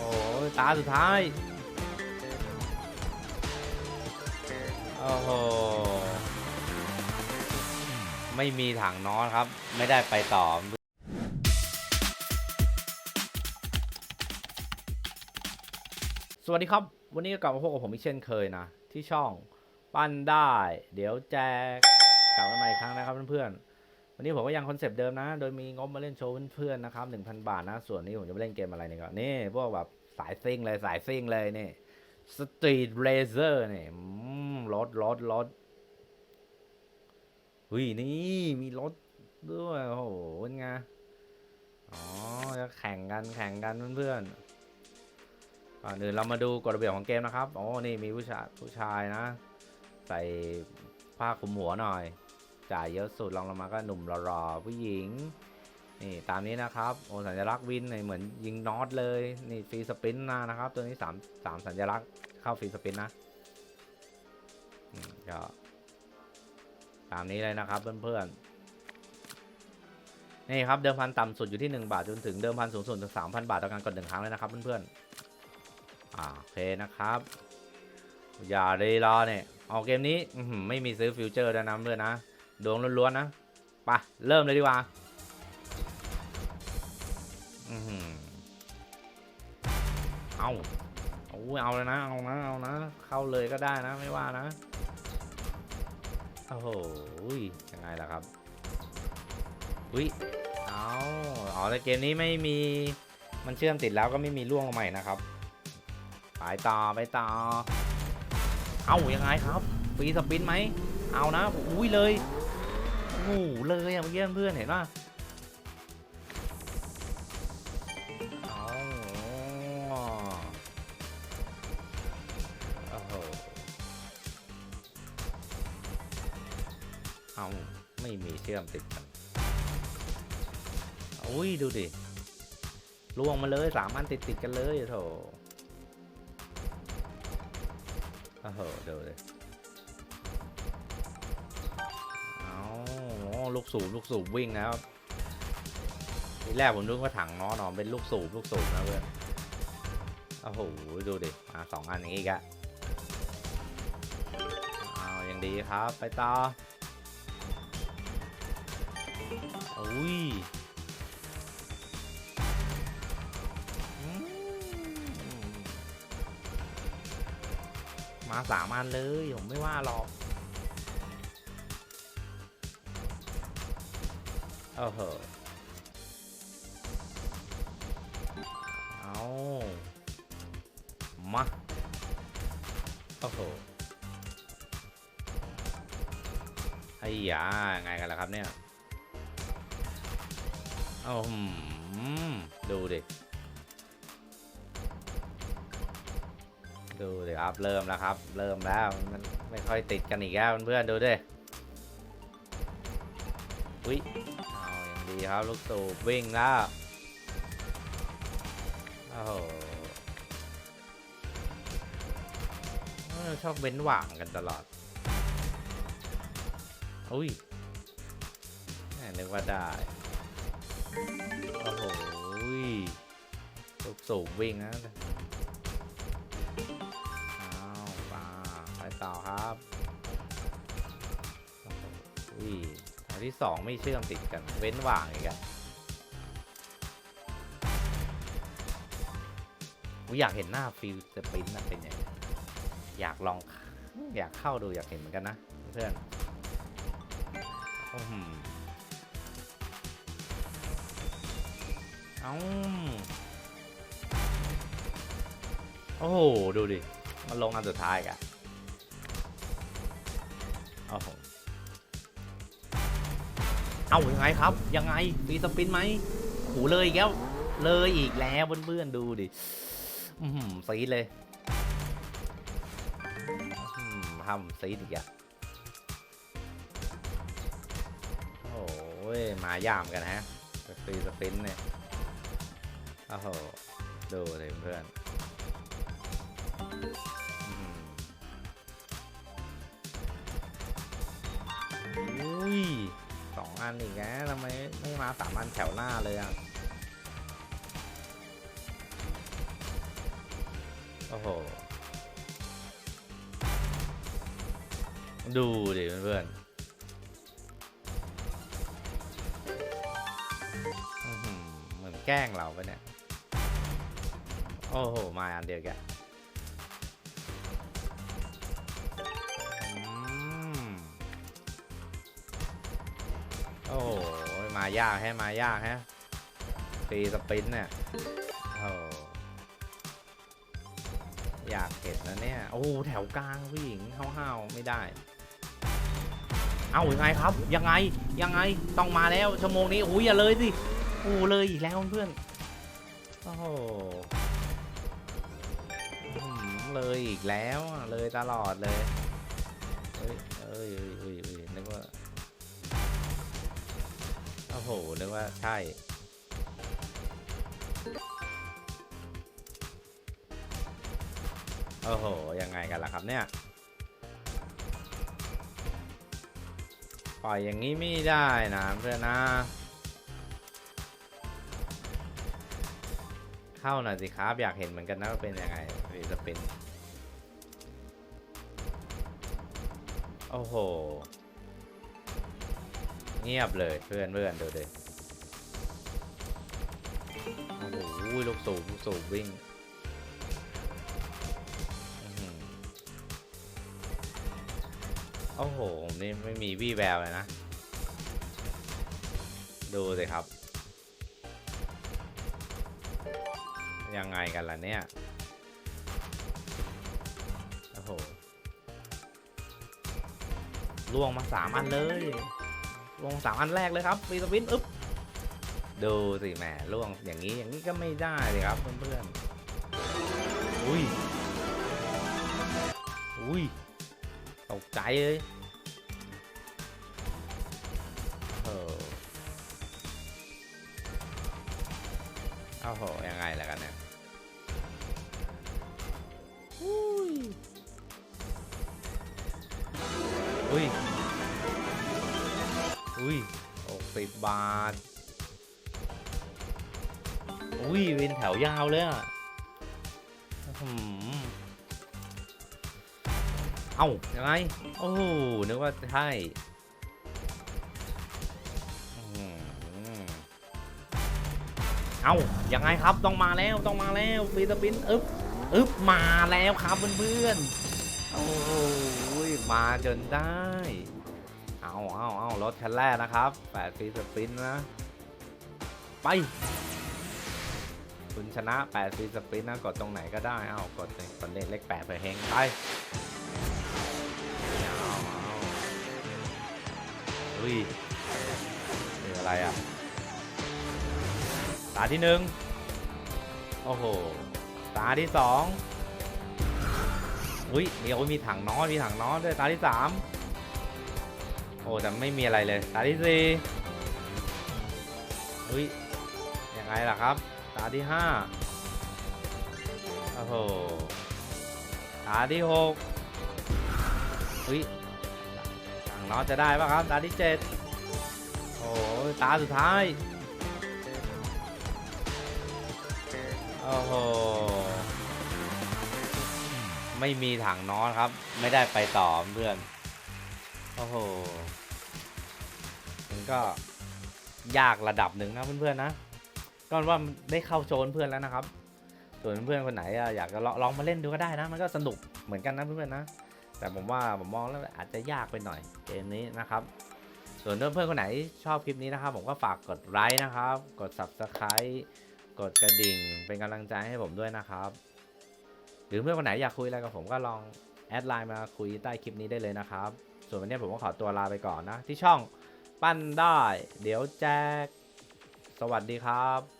โอ้ตาสุดท้าย โอ้โห ไม่มีถังน็อตครับ ไม่ได้ไปต่อสวัสดีครับ วันนี้ก็กลับมาพบกับผมอีกเช่นเคยนะ ที่ช่องปั้นได้ เดี๋ยวแจกกลับมาใหม่อีกครั้งนะครับเพื่อนๆ วันนี้ผมก็ยังคอนเซปต์เดิมนะ โดยมีงบมาเล่นโชว์เพื่อนๆนะครับ1,000 บาทนะ ส่วนนี้ผมจะไปเล่นเกมอะไรเนี่ยก็นี่พวกแบบสายซิ่งเลยสายซิ่งเลยนี่สตรีทเรเซอร์นี่รถรถรถหุยนี่มีรถด้วยโอ้โหเป็นไงอ๋อจะแข่งกันแข่งกันเพื่อนๆก่อนอื่นเรามาดูกฎระเบียบของเกมนะครับอ๋อนี่มีผู้ชายผู้ชายนะ ใส่ผ้าคลุมหัวหน่อย จ่ายเยอะสุดลองลงมาก็หนุ่มรอๆผู้หญิงนี่ตามนี้นะครับโอสัญลักษณ์วินนี่เหมือนยิงน็อตเลยนี่ฟรีสปินนะนะครับ ตัวนี้สามสามสัญลักษณ์เข้าฟรีสปินนะก็ตามนี้เลยนะครับเพื่อนๆนี่ครับเดิมพันต่ำสุดอยู่ที่ 1 บาทจนถึงเดิมพันสูงสุดถึง3,000 บาทต่อการกดหนึ่งครั้งเลยนะครับเพื่อนๆอ่าโอเคนะครับ อย่าเลยรอเนี่ยออกเกมนี้ไม่มีซื้อฟิวเจอร์ด้วยนะเพื่อนนะ ดวงล้วนๆนะไปเริ่มเลยดีกว่าอือหือเอาเอาเอาเลยนะ เอานะ เอานะ เข้าเลยก็ได้นะ ไม่ว่านะ โอ้โหอุ้ยยังไงล่ะครับ อุ้ย เอาอ๋อแต่เกมนี้ไม่มี มันเชื่อมติดแล้วก็ไม่มีล่วงลงมานะครับ ไปต่อ ไปต่อ เอายังไงครับ ฟรีสปินไหม เอานะ อุ้ยเลย หเลยอะเมื่อกี้เพื่อนเห็นป่ะเอาไม่มีเชื่อมติดกันอุ้ยดูดิล่วงมาเลยสามอันติดติดกันเลยโถโอ้โหดูดิเอา ลูกสูบลูกสูบวิ่งแล้วทีแรกผมนึกว่าถังน้อนอนเป็นลูกสูบลูกสูบนะเพื่อนโอ้โหดูดิมาสองอันอย่างนี้อีกอะเอาอยังดีครับไปต่ออุ้ยมมาสามอันเลย ผมไม่ว่าหรอก โอ้โหเอามาโอ้โหไอ้ยาไงกันล่ะครับเนี่ยโอ้โดูดิดูดิครับเริ่มแล้วครับ เริ่มแล้วมันไม่ค่อยติดกันอีกแล้วเพื่อนๆดูดิ ครับลูกสูบวิ่งแล้วโอ้โหชอบเว้นหว่างกันตลอด อุ้ยนึกว่าได้ โอ้โหลูกสูบวิ่งนะอ้าวมาไปต่อครับอุ้ย ที่สองไม่เชื่อมติดกัน เว้นว่างอีกอะผมอยากเห็นหน้าฟิลสปินนะเป็นยังไงอยากลองอยากเข้าดูอยากเห็นเหมือนกันนะเพื่อนอื้อหือเอาโอ้โห ดูดิ มันลงอันสุดท้ายกัน เอายังไงครับ ยังไงฟีสปินไหมโหเลยอีกแล้วเลยอีกแล้วเพื่อนๆดูดิอืมซีดเลยอืมทำซีดอีกอะโอ้โหมาย่ามกันฮะสปรีสปินเนี่ยโอ้โหดูเลยเพื่อน อันอีกแล้วทำไมไม่มาสามอันแถวหน้าเลยอะ โอ้โห ดูดิเพื่อนเหมือนแกล้งเราปะเนี่ย โอ้โห มาอันเดียวแกน โอ้โหมายากแฮะมายากแฮะตีสปินเนี่ยโอ้อยากเห็นนะเนี่ย โอ้แถวกลางผู้หญิงห้าวๆไม่ได้ เอ้ายังไงครับ ยังไงยังไงต้องมาแล้วชั่วโมงนี้โอ้ยอย่าเลยสิโอ้เลยอีกแล้วเพื่อนโอ้เลยอีกแล้วเลยตลอดเลยเฮ้ยเอ้ยเอ้ยเอ้ยเอ้ยนึกว่า โอ้โห นึกว่าใช่ โอ้โห ยังไงกันล่ะครับเนี่ย ปล่อยอย่างนี้ไม่ได้นะเพื่อนนะ เข้าหน่อยสิครับ อยากเห็นเหมือนกันนะว่าเป็นยังไงรีสปินโอ้โห เงียบเลยเพื่อนเพื่อนดูดิโอ้โหลูกสูบลูกสูบวิ่งอื้อหือโอ้โหผมนี่ไม่มีวี่แววเลยนะ ดูสิครับ ยังไงกันล่ะเนี่ย โอ้โหล่วงมาสามอันเลย ลงสามอันแรกเลยครับฟีสปินอึ๊บดูสิแหมล่วงอย่างนี้อย่างนี้ก็ไม่ได้เลยครับเพื่อนๆอุ้ยอุ้ยตกใจเลยเออโอ้โหยังไงล่ะกันเนี่ยอุ้ยอุ้ย อุ้ยหกสิบบาท อุ้ยเป็นแถวยาวเลยอะเอ้ายังไง โอ้นึกว่าใช่อื้อหือเอ้ายังไงครับ ต้องมาแล้ว ต้องมาแล้วฟีสปินอึ๊บอึ๊บมาแล้วครับเพื่อนๆ โอ้โหมาจนได้ เอาเอาเอารถคันแรกนะครับ8ฟีสปินนะ ไป คุณชนะ8ฟีสปินนะ กดตรงไหนก็ได้ เอากดเลยกเลขเลข8ไปเฮงไปเอาเอาอุ้ยนี่อะไรอะ ตาที่หนึ่งโอ้โห ตาที่สองอุ้ยมีโอ้ยมีถังน้อย มีถังน้อยด้วย ตาที่สาม โอ้แต่ไม่มีอะไรเลยตาที่สี่อุ้ยยังไงล่ะครับ ตาที่ห้าโอ้โหตาที่หกอุ้ยถังน้อยจะได้ปะครับ ตาที่เจ็ดโอ้ตาสุดท้ายโอ้โหไม่มีถังน้อนครับ ไม่ได้ไปต่อเพื่อน อ้โห มันก็ยากระดับหนึ่งนะเพื่อนๆนะก็ว่าได้เข้าโซนเพื่อนแล้วนะครับ ส่วนเพื่อนๆคนไหนอยากจะลองลองมาเล่นดูก็ได้นะ มันก็สนุกเหมือนกันนะเพื่อนๆนะ แต่ผมว่าผมมองแล้วอาจจะยากไปหน่อยเกมนี้นะครับ ส่วนเพื่อนๆคนไหนชอบคลิปนี้นะครับ ผมก็ฝากกดไลค์นะครับ กด subscribe กดกระดิ่งเป็นกำลังใจให้ผมด้วยนะครับ หรือเพื่อนคนไหนอยากคุยอะไรกับผมก็ลองแอดไลน์มาคุยใต้คลิปนี้ได้เลยนะครับ ส่วนวันนี้ผมก็ขอตัวลาไปก่อนนะ ที่ช่องปั้นได้ เดี๋ยวแจก สวัสดีครับ